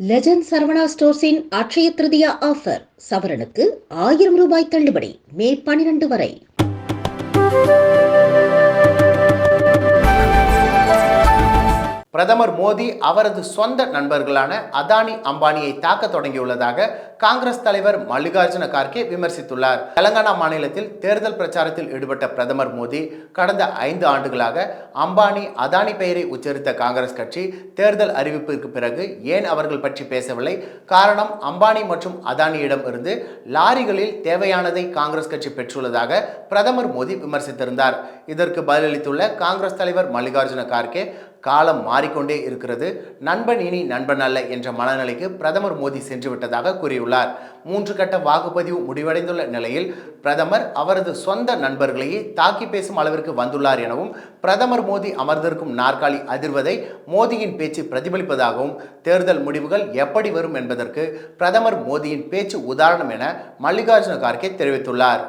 Legend Saravana ஸ்டோர்ஸின் Akshaya Tritiya offer சவரனுக்கு ஆயிரம் ரூபாய் தள்ளுபடி மே பனிரெண்டு வரை. பிரதமர் மோடி அவரது சொந்த நண்பர்களான அதானி அம்பானியை தாக்க தொடங்கியுள்ளதாக காங்கிரஸ் தலைவர் மல்லிகார்ஜுன கார்கே விமர்சித்துள்ளார். தெலங்கானா மாநிலத்தில் தேர்தல் பிரச்சாரத்தில் ஈடுபட்ட பிரதமர் மோடி கடந்த ஐந்து ஆண்டுகளாக அம்பானி அதானி பெயரை உச்சரித்த காங்கிரஸ் கட்சி தேர்தல் அறிவிப்பிற்கு பிறகு ஏன் அவர்கள் பற்றி பேசவில்லை? காரணம் அம்பானி மற்றும் அதானியிடம் இருந்து லாரிகளில் தேவையானதை காங்கிரஸ் கட்சி பெற்றுள்ளதாக பிரதமர் மோடி விமர்சித்திருந்தார். இதற்கு பதிலளித்துள்ள காங்கிரஸ் தலைவர் மல்லிகார்ஜுன கார்கே காலம் மாறிக்கொண்டே இருக்கிறது. நண்பன் இனி நண்பன் அல்ல என்ற மனநிலைக்கு பிரதமர் மோடி சென்று விட்டதாக கூறியுள்ளார். மூன்று கட்ட வாக்குப்பதிவு முடிவடைந்துள்ள நிலையில் பிரதமர் அவரது சொந்த நண்பர்களையே தாக்கி பேசும் அளவிற்கு வந்துள்ளார் எனவும் பிரதமர் மோடி அமர்ந்திருக்கும் நாற்காலி அதிர்வதை மோடியின் பேச்சு பிரதிபலிப்பதாகவும் தேர்தல் முடிவுகள் எப்படி வரும் என்பதற்கு பிரதமர் மோடியின் பேச்சு உதாரணம் என மல்லிகார்ஜுன கார்கே தெரிவித்துள்ளார்.